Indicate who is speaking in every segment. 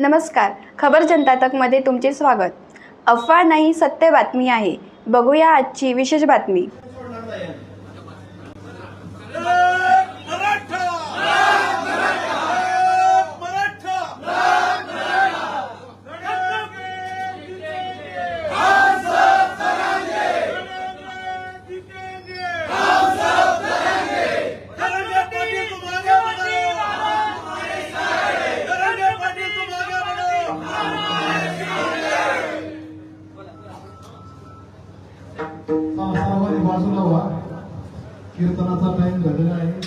Speaker 1: नमस्कार. खबर जनता तकमध्ये तुमचे स्वागत. अफवा नाही सत्य बातमी आहे. बघूया आजची विशेष बातमी.
Speaker 2: सर्वांनी बाजूला व्हा कीर्तनाचा टाइम झालेला आहे.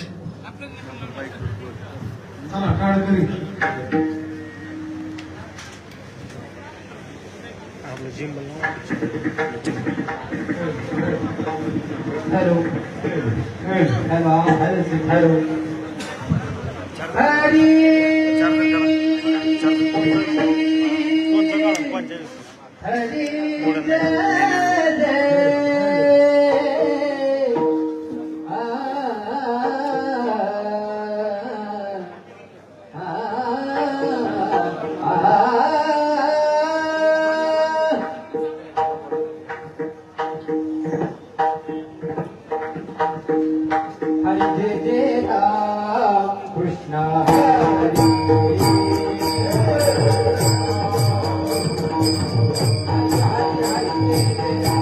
Speaker 2: चला काळकरी.
Speaker 3: Hello. Hello hello hello. Hari! Hare Jai Ram Krishna. Música